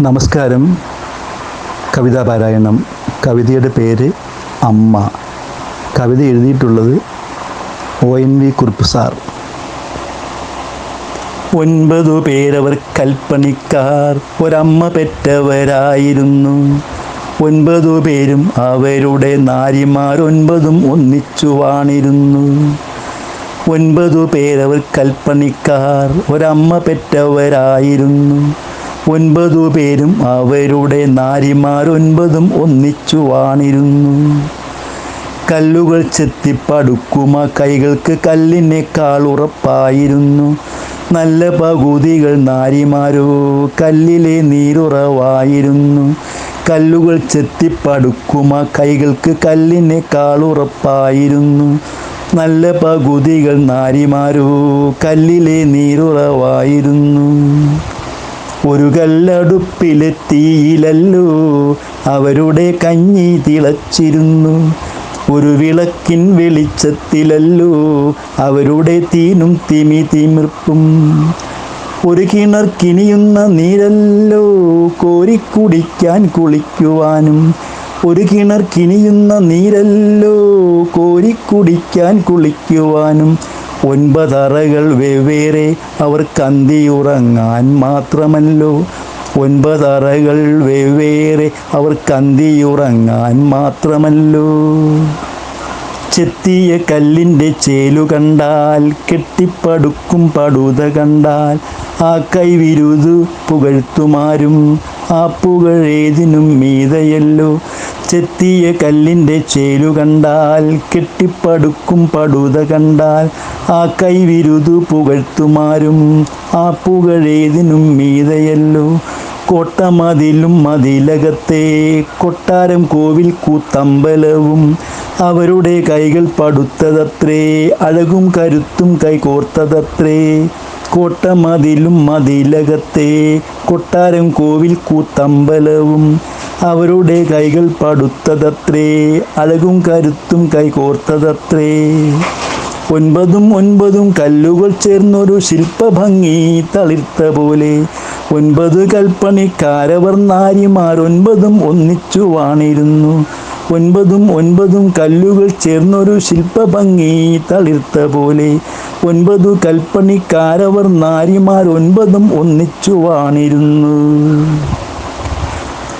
നമസ്കാരം. കവിതാ പാരായണം. കവിതയുടെ പേര് അമ്മ. കവിത എഴുതിയിട്ടുള്ളത് O N V Kurup sir. ഒൻപതു പേരവർ കൽപ്പണിക്കാർ ഒരമ്മ പെറ്റവരായിരുന്നു. ഒൻപതു പേരും അവരുടെ നാരിമാർ ഒൻപതും ഒന്നിച്ചു വാണിരുന്നു ഒൻപതു പേരവർ കൽപ്പണിക്കാർ ഒരമ്മ പെറ്റവരായിരുന്നു. ഒൻപതു പേരും അവരുടെ നാരിമാർ ഒൻപതും ഒന്നിച്ചു വാണിരുന്നു കല്ലുകൾ ചെത്തിപ്പടുക്കുമ കൈകൾക്ക് കല്ലിനേക്കാൾ ഉറപ്പായിരുന്നു. നല്ല പകുതികൾ നാരിമാരോ കല്ലിലെ നീരുറവായിരുന്നു. കല്ലുകൾ ചെത്തിപ്പടുക്കുമ കൈകൾക്ക് കല്ലിനേക്കാൾ ഉറപ്പായിരുന്നു. നല്ല പകുതികൾ നാരിമാരോ കല്ലിലെ നീരുറവായിരുന്നു. ഒരു കല്ലടുപ്പിലെ അവരുടെ കഞ്ഞി തിളച്ചിരുന്നു. ഒരു വിളക്കിൻ വെളിച്ചത്തിലല്ലോ. അവരുടെ തീനും തിമി തിമിർപ്പും. ഒരു കിണർ കിണിയുന്ന നീരല്ലോ. കോരിക്കുടിക്കാൻ കുളിക്കുവാനും. ഒരു കിണർ കിണിയുന്ന നീരല്ലോ. കോരിക്കുടിക്കാൻ കുളിക്കുവാനും. ഒൻപതറകൾ വെവ്വേറെ അവർ കന്തിയുറങ്ങാൻ മാത്രമല്ലോ. ഒൻപതറകൾ വെവ്വേറെ അവർ കന്തിയുറങ്ങാൻ മാത്രമല്ലോ. ചെത്തിയ കല്ലിന്റെ ചേലു കണ്ടാൽ കെട്ടിപ്പടുക്കും പടുത കണ്ടാൽ ആ കൈവിരുതു പുകഴ്ത്തുമാരും ആ പുകഴേതിനും മീതയല്ലോ. ചെത്തിയ കല്ലിന്റെ ചേലു കണ്ടാൽ കെട്ടിപ്പടുക്കും പടുത കണ്ടാൽ ആ കൈവിരുതു പുകഴ്ത്തുമാരും ആ പുകഴേതിനും മീതയല്ലോ. കോട്ടമതിലും മതിലകത്തെ കൊട്ടാരം കോവിൽ കൂത്തമ്പലവും അവരുടെ കൈകൾ പടുത്തതത്രേ അഴകും കരുത്തും കൈകോർത്തതത്രേ കോട്ടമതിലും മതിലകത്തെ കൊട്ടാരം കോവിൽ കൂത്തമ്പലവും അവരുടെ കൈകൾ പടുത്തതത്രേ അഴകും കരുത്തും കൈകോർത്തതത്രേ ഒൻപതും ഒൻപതും കല്ലുകൾ ചേർന്നൊരു ശില്പഭംഗി തളിർത്ത പോലെ ഒൻപത് കൽപ്പണിക്കാരവർ നാരിമാർ ഒൻപതും ഒന്നിച്ചു വാണിരുന്നു. ഒൻപതും ഒൻപതും കല്ലുകൾ ചേർന്നൊരു ശില്പഭംഗി തളിർത്ത പോലെ. ഒൻപതു കൽപ്പണിക്കാരവർ നാരിമാർ ഒൻപതും ഒന്നിച്ചു വാണിരുന്നു.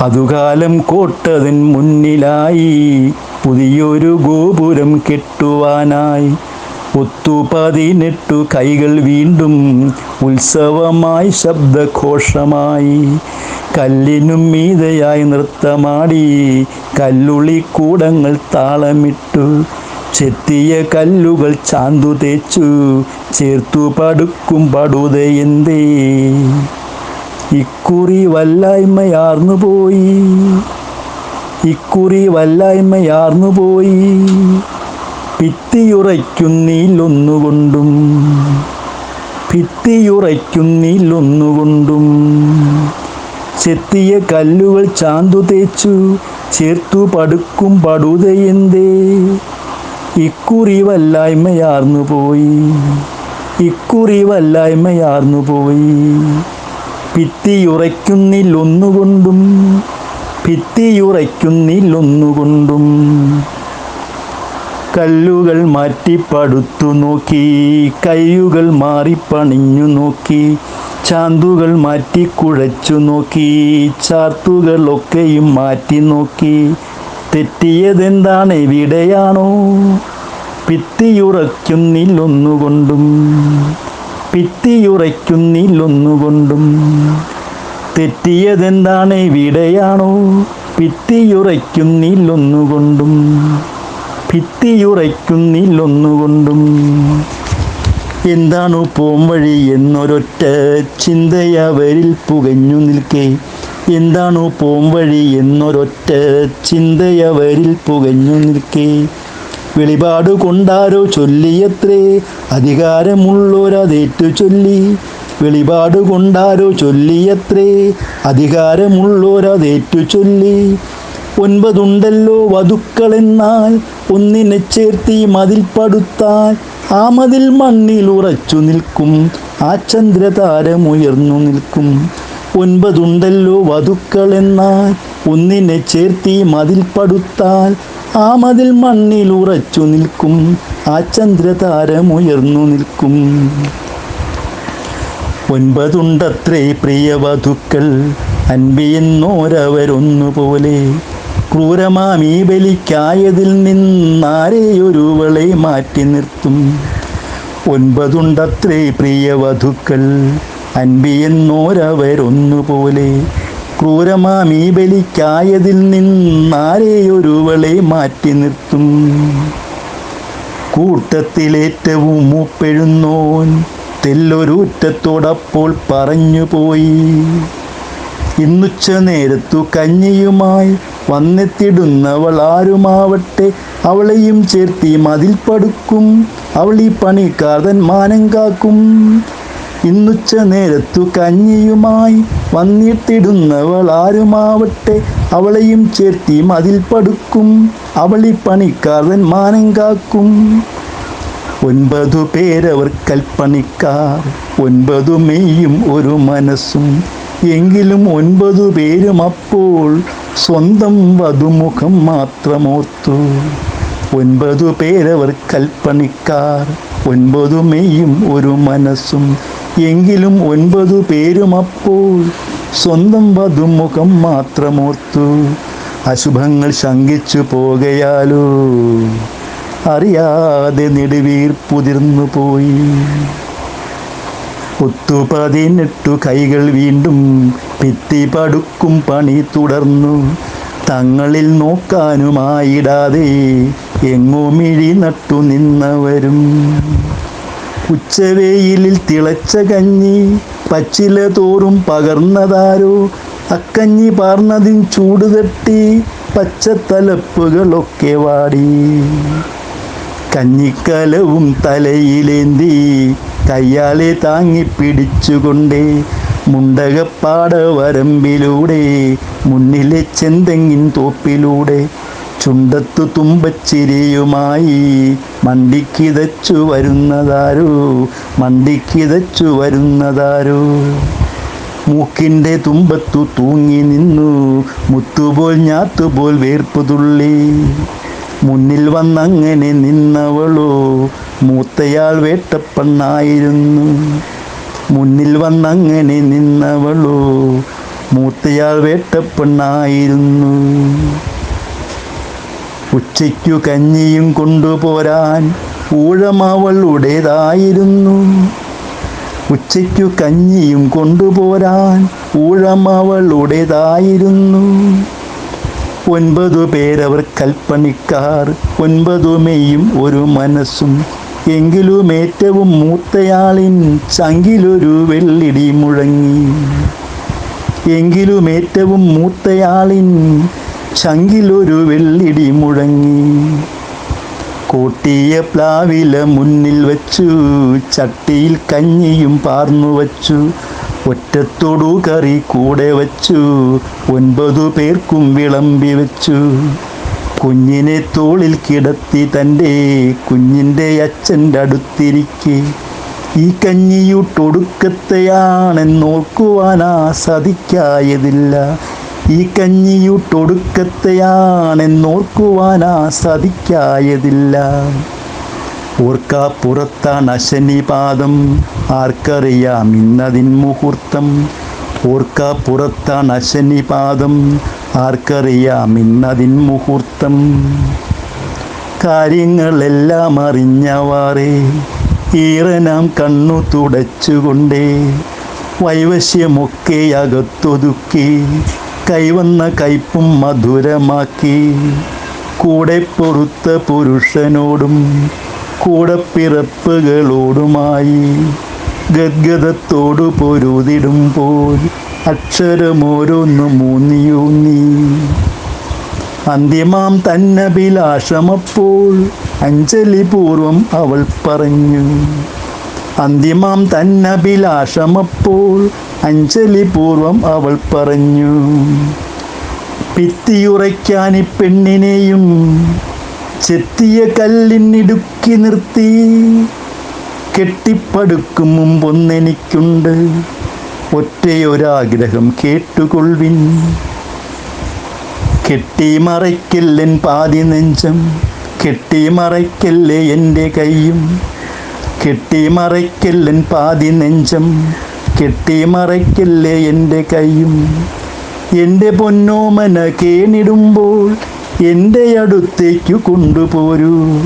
അതുകാലം കോട്ടതിൻ മുന്നിലായി. പുതിയൊരു ഗോപുരം കെട്ടുവാനായി. ഒത്തു പതിനെട്ടു കൈകൾ വീണ്ടും ഉത്സവമായി ശബ്ദഘോഷമായി. കല്ലിനും മീതയായി നൃത്തമാടി കല്ലുളി കൂടങ്ങൾ താളമിട്ടു. ചെത്തിയ കല്ലുകൾ ചാന്തു തേച്ചു. ചേർത്തു പടുക്കും പടുതയെന്തേ ഇക്കുറി വല്ലായ്മയാർന്നു പോയി. ഇക്കുറി വല്ലായ്മയാർന്നു പോയി. ഭിത്തിയുറയ്ക്കുന്നീലൊന്നുകൊണ്ടും ഭിത്തിയുറയ്ക്കുന്നീലൊന്നുകൊണ്ടും. ചെത്തിയ കല്ലുകൾ ചാന്തു തേച്ചു ചേർത്തു പടുക്കും പടുതയെന്തേ? ഇക്കുറി വല്ലായ്മയാർന്നു പോയി ഇക്കുറി വല്ലായ്മയാർന്നു പോയി. ഭിത്തിയുറയ്ക്കുന്നില്ലൊന്നുകൊണ്ടും ഭിത്തിയുറയ്ക്കുന്നില്ലൊന്നുകൊണ്ടും കല്ലുകൾ മാറ്റി പടുത്തു നോക്കി. കയ്യുകൾ മാറി പണിഞ്ഞു നോക്കി. ചാന്തുകൾ മാറ്റി കുഴച്ചു നോക്കി. ചാത്തുകളൊക്കെയും മാറ്റി നോക്കി. തെറ്റിയതെന്താണ് എവിടെയാണോ പിത്തിയുറയ്ക്കുന്നില്ലൊന്നുകൊണ്ടും പിത്തിയുറയ്ക്കുന്നില്ലൊന്നുകൊണ്ടും തെറ്റിയതെന്താണ് എവിടെയാണോ ഭിത്തിയുറയ്ക്കുന്നില്ലൊന്നുകൊണ്ടും ഭിത്തിയുറയ്ക്കുന്നില്ലൊന്നുകൊണ്ടും എന്താണു പോംവഴി എന്നൊരൊറ്റ ചിന്തയവരിൽ പുകഞ്ഞു നിൽക്കേ. എന്താണു പോംവഴി എന്നൊരൊറ്റ ചിന്തയവരിൽ പുകഞ്ഞു നിൽക്കേ. വെളിപാട് കൊണ്ടാരോ ചൊല്ലിയത്രേ അധികാരമുള്ളോരതേറ്റു ചൊല്ലി. വെളിപാട് കൊണ്ടാരോ ചൊല്ലിയത്രേ അധികാരമുള്ളോരതേറ്റു ചൊല്ലി. ഒൻപതുണ്ടല്ലോ വധുക്കളെന്നാൽ. ഒന്നിനെ ചേർത്തി മതിൽ പടുത്താൽ. ആ മതിൽ മണ്ണിൽ ഉറച്ചു നിൽക്കും. ആ ചന്ദ്രതാരമുയർന്നു നിൽക്കും. ഒൻപതുണ്ടല്ലോ വധുക്കളെന്നാൽ. ഒന്നിനെ ചേർത്തി മതിൽ പടുത്താൽ. ആ മതിൽ മണ്ണിൽ ഉറച്ചു നിൽക്കും. ആ ചന്ദ്രതാരമുയർന്നു നിൽക്കും. ഒൻപതുണ്ടത്രേ പ്രിയ വധുക്കൾ. അൻപിയെന്നോരവരൊന്നുപോലെ. ക്രൂരമാമീ ബലിക്കായതിൽ നിന്നാരെയൊരുവളെ മാറ്റി നിർത്തും? ഒൻപതുണ്ടത്രേ പ്രിയ വധുക്കൾ അൻപിയെന്നോരവരൊന്നുപോലെ ക്രൂരമാമീ ബലിക്കായതിൽ നിന്നാരെയൊരുവളെ മാറ്റി നിർത്തും? കൂട്ടത്തിലേറ്റവും മൂപ്പെഴുന്നോൻ തെല്ലൊരൂറ്റത്തോടപ്പോൾ പറഞ്ഞുപോയി. ഇന്നുച്ച നേരത്തു കഞ്ഞിയുമായി വന്നെത്തിടുന്നവൾ ആരുമാവട്ടെ അവളെയും ചേർത്തി മതിൽ പടുക്കും അവൾ ഈ പണിക്കാരൻ മാനം കാക്കും. ഇന്നുച്ച നേരത്തു കഞ്ഞിയുമായി വന്നിട്ടിടുന്നവൾ ആരുമാവട്ടെ അവളെയും ചേർത്തി മതിൽ പടുക്കും അവൾ ഈ പണിക്കാരൻ മാനം കാക്കും. ഒൻപതു പേരവർ കൽപ്പണിക്കാർ ഒൻപതു മെയ്യും ഒരു മനസ്സും എങ്കിലും ഒൻപതു പേരും അപ്പോൾ സ്വന്തം വധുമുഖം മാത്രമോർത്തു. ഒൻപതു പേരവർ കൽപ്പണിക്കാർ ഒൻപതു മെയ്യും ഒരു മനസ്സും. എങ്കിലും ഒൻപതു പേരും അപ്പോൾ സ്വന്തം വധുമുഖം മാത്രമോർത്തു. അശുഭങ്ങൾ ശങ്കിച്ചു പോകയാലോ. അറിയാതെ നെടുവീർപ്പുതിർന്നു പോയി ഒത്തു പതിനെട്ടു കൈകൾ വീണ്ടും ഭിത്തി പടുക്കും പണി തുടർന്നു. തങ്ങളിൽ നോക്കാനുമായിടാതെ എങ്ങോ മിഴി നട്ടു നിന്നവരും. ഉച്ചവേയിലിൽ തിളച്ച കഞ്ഞി പച്ചില തോറും പകർന്നതാരോ? അക്കഞ്ഞി പാർന്നതിൻ ചൂട് തട്ടി പച്ചത്തലപ്പുകളൊക്കെ വാടി. കഞ്ഞിക്കലവും തലയിലേന്തി കയ്യാലെ താങ്ങി പിടിച്ചുകൊണ്ടേ മുണ്ടകപ്പാട വരമ്പിലൂടെ മുന്നിലെ ചെന്തെങ്ങിൻ തോപ്പിലൂടെ ചുണ്ടത്തു തുമ്പച്ചിരിയുമായി മണ്ടിക്കിതച്ചു വരുന്നതാരോ മണ്ടിക്കിതച്ചു വരുന്നതാരോ. മൂക്കിന്റെ തുമ്പത്തു തൂങ്ങി നിന്നു മുത്തുപോൽ ഞാത്തുപോൽ വേർപ്പുതുള്ളി. മുന്നിൽ വന്നങ്ങനെ നിന്നവളോ മൂത്തയാൾ വേട്ടപ്പെണ്ണായിരുന്നു. മുന്നിൽ വന്നങ്ങനെ നിന്നവളോ മൂത്തയാൾ വേട്ടപ്പെണ്ണായിരുന്നു. ഉച്ചയ്ക്കു കഞ്ഞിയും കൊണ്ടുപോരാൻ ഊഴമവളുടേതായിരുന്നു. ഉച്ചയ്ക്കു കഞ്ഞിയും കൊണ്ടുപോരാൻ ഊഴമവളുടേതായിരുന്നു. ഒൻപതു പേരവർ കൽപ്പണിക്കാർ ഒൻപതു മെയ്യും ഒരു മനസ്സും എങ്കിലും ഏറ്റവും മൂത്തയാളിൻ ചങ്കിലൊരു വെള്ളിടി മുഴങ്ങി. എങ്കിലും ഏറ്റവും മൂത്തയാളിൻ ചങ്കിലൊരു വെള്ളിടി മുഴങ്ങി. കൂട്ടിയ പ്ലാവില മുന്നിൽ വച്ചു ചട്ടിയിൽ കഞ്ഞിയും പാർന്നു വച്ചു ഒറ്റത്തോടു കറി കൂടെ വച്ചു ഒൻപതു പേർക്കും വിളമ്പി വെച്ചു. കുഞ്ഞിനെ തോളിൽ കിടത്തി തന്റെ കുഞ്ഞിന്റെ അച്ഛന്റെ അടുത്തിരിക്കെ ഈ കഞ്ഞിയൂട്ടൊടുക്കത്തെയാണെന്നോർക്കുവാനാ സതിക്കായതില്ല ഈ കഞ്ഞിയൂട്ടൊടുക്കത്തെയാണെന്നോർക്കുവാനാ സതിക്കായതില്ല ഓർക്കാപ്പുറത്താണ് അശനിപാദം. ആർക്കറിയാം ഇന്നതിൻ മുഹൂർത്തം. ഓർക്കാപ്പുറത്താണ് അശനിപാദം. ആർക്കറിയാം ഇന്നതിൻ മുഹൂർത്തം? കാര്യങ്ങളെല്ലാം അറിഞ്ഞവാറേ ഈറനാം കണ്ണു തുടച്ചുകൊണ്ടേ വൈവശ്യമൊക്കെ അകത്തൊതുക്കി കൈവന്ന കയ്പും മധുരമാക്കി. കൂടെ പൊറുത്ത പുരുഷനോടും കൂടെ പിറപ്പുകളോടുമായി ഗദ്ഗതത്തോടു പൊരുതിടുമ്പോൾ അക്ഷരമോരോന്ന് മൂന്നിയൂന്നി. അന്തിമാം തന്നഭിലാഷമപ്പോൾ അഞ്ജലിപൂർവം അവൾ പറഞ്ഞു. അന്തിമാം തന്നഭിലാഷമപ്പോൾ അഞ്ജലിപൂർവം അവൾ പറഞ്ഞു. പിത്തിയുറയ്ക്കാൻ പെണ്ണിനെയും ചെത്തിയ കല്ലിനിടുക്കി നിർത്തി. കെട്ടിപ്പടുക്കും മുമ്പൊന്നെനിക്കുണ്ട്. ഒറ്റയൊരാഗ്രഹം കേട്ടുകൊള്ളിൻ കെട്ടിമറയ്ക്കല്ലൻ പാതി നെഞ്ചം കെട്ടിമറയ്ക്കല്ലേ എന്റെ കൈയും കെട്ടിമറയ്ക്കല്ലൻ പാതി നെഞ്ചം കെട്ടിമറയ്ക്കല്ലേ എന്റെ കൈയും എന്റെ പൊന്നോമന കേണിടുമ്പോൾ എന്റെ അടുത്തേക്കു കൊണ്ടുപോരൂ.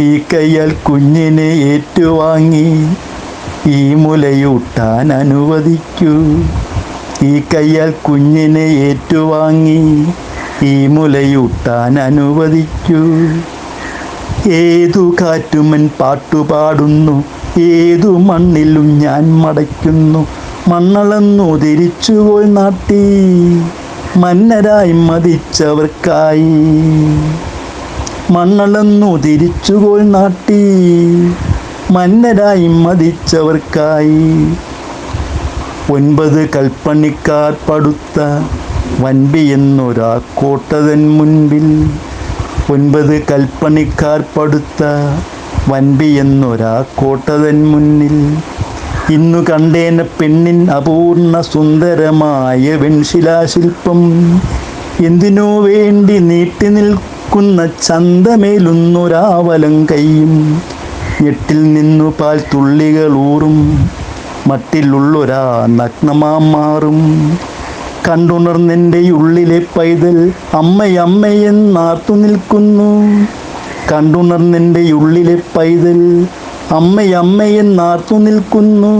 ഈ കയ്യാൽ കുഞ്ഞിനെ ഏറ്റുവാങ്ങി ഈ മുലയൂട്ടാൻ അനുവദിക്കൂ. ഈ കയ്യാൽ കുഞ്ഞിനെ ഏറ്റുവാങ്ങി ഈ മുലയൂട്ടാൻ അനുവദിക്കൂ. ഏതു കാറ്റുമൻ പാട്ടുപാടുന്നു ഏതു മണ്ണിലും ഞാൻ മടയ്ക്കുന്നു. മണ്ണളന്നു തിരിച്ചുപോയി നാട്ടി മന്നരായി മതിച്ചവർക്കായി. മണ്ണളന്നു തിരിച്ചുപോയി നാട്ടി മന്നരായി മതിച്ചവർക്കായി. ഒൻപത് കൽപ്പണിക്കാർ പടുത്ത വൻപി എന്നൊരാ കോട്ടതൻ മുൻപിൽ. ഒൻപത് കൽപ്പണിക്കാർ പടുത്ത വൻപി എന്നൊരാ കോട്ടതൻ മുന്നിൽ. ഇന്നു കണ്ടേന പെണ്ണിൻ അപൂർണ സുന്ദരമായ വെൺശിലാശില്പം എന്തിനോ വേണ്ടി നീട്ടി നിൽക്കുന്ന ചന്തമേലുന്നൊരാവലം കൈയും ഞെട്ടിൽ നിന്നു പാൽ തുള്ളികൾ ഊറും. മട്ടിലുള്ളൊരാ നഗ്നമാ മാറും. കണ്ടുണർന്നെന്റെ ഉള്ളിലെ പൈതൽ അമ്മയമ്മയെന്നാർത്തു നിൽക്കുന്നു. കണ്ടുണർന്നെന്റെ ഉള്ളിലെ പൈതൽ അമ്മയമ്മയെന്നാർത്തു നിൽക്കുന്നു.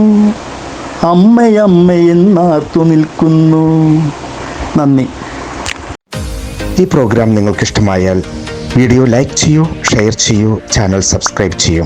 അമ്മയമ്മയെന്നാർത്തു നിൽക്കുന്നു. നന്ദി. ഈ പ്രോഗ്രാം നിങ്ങൾക്കിഷ്ടമായാൽ വീഡിയോ ലൈക്ക് ചെയ്യൂ ഷെയർ ചെയ്യൂ ചാനൽ സബ്സ്ക്രൈബ് ചെയ്യൂ.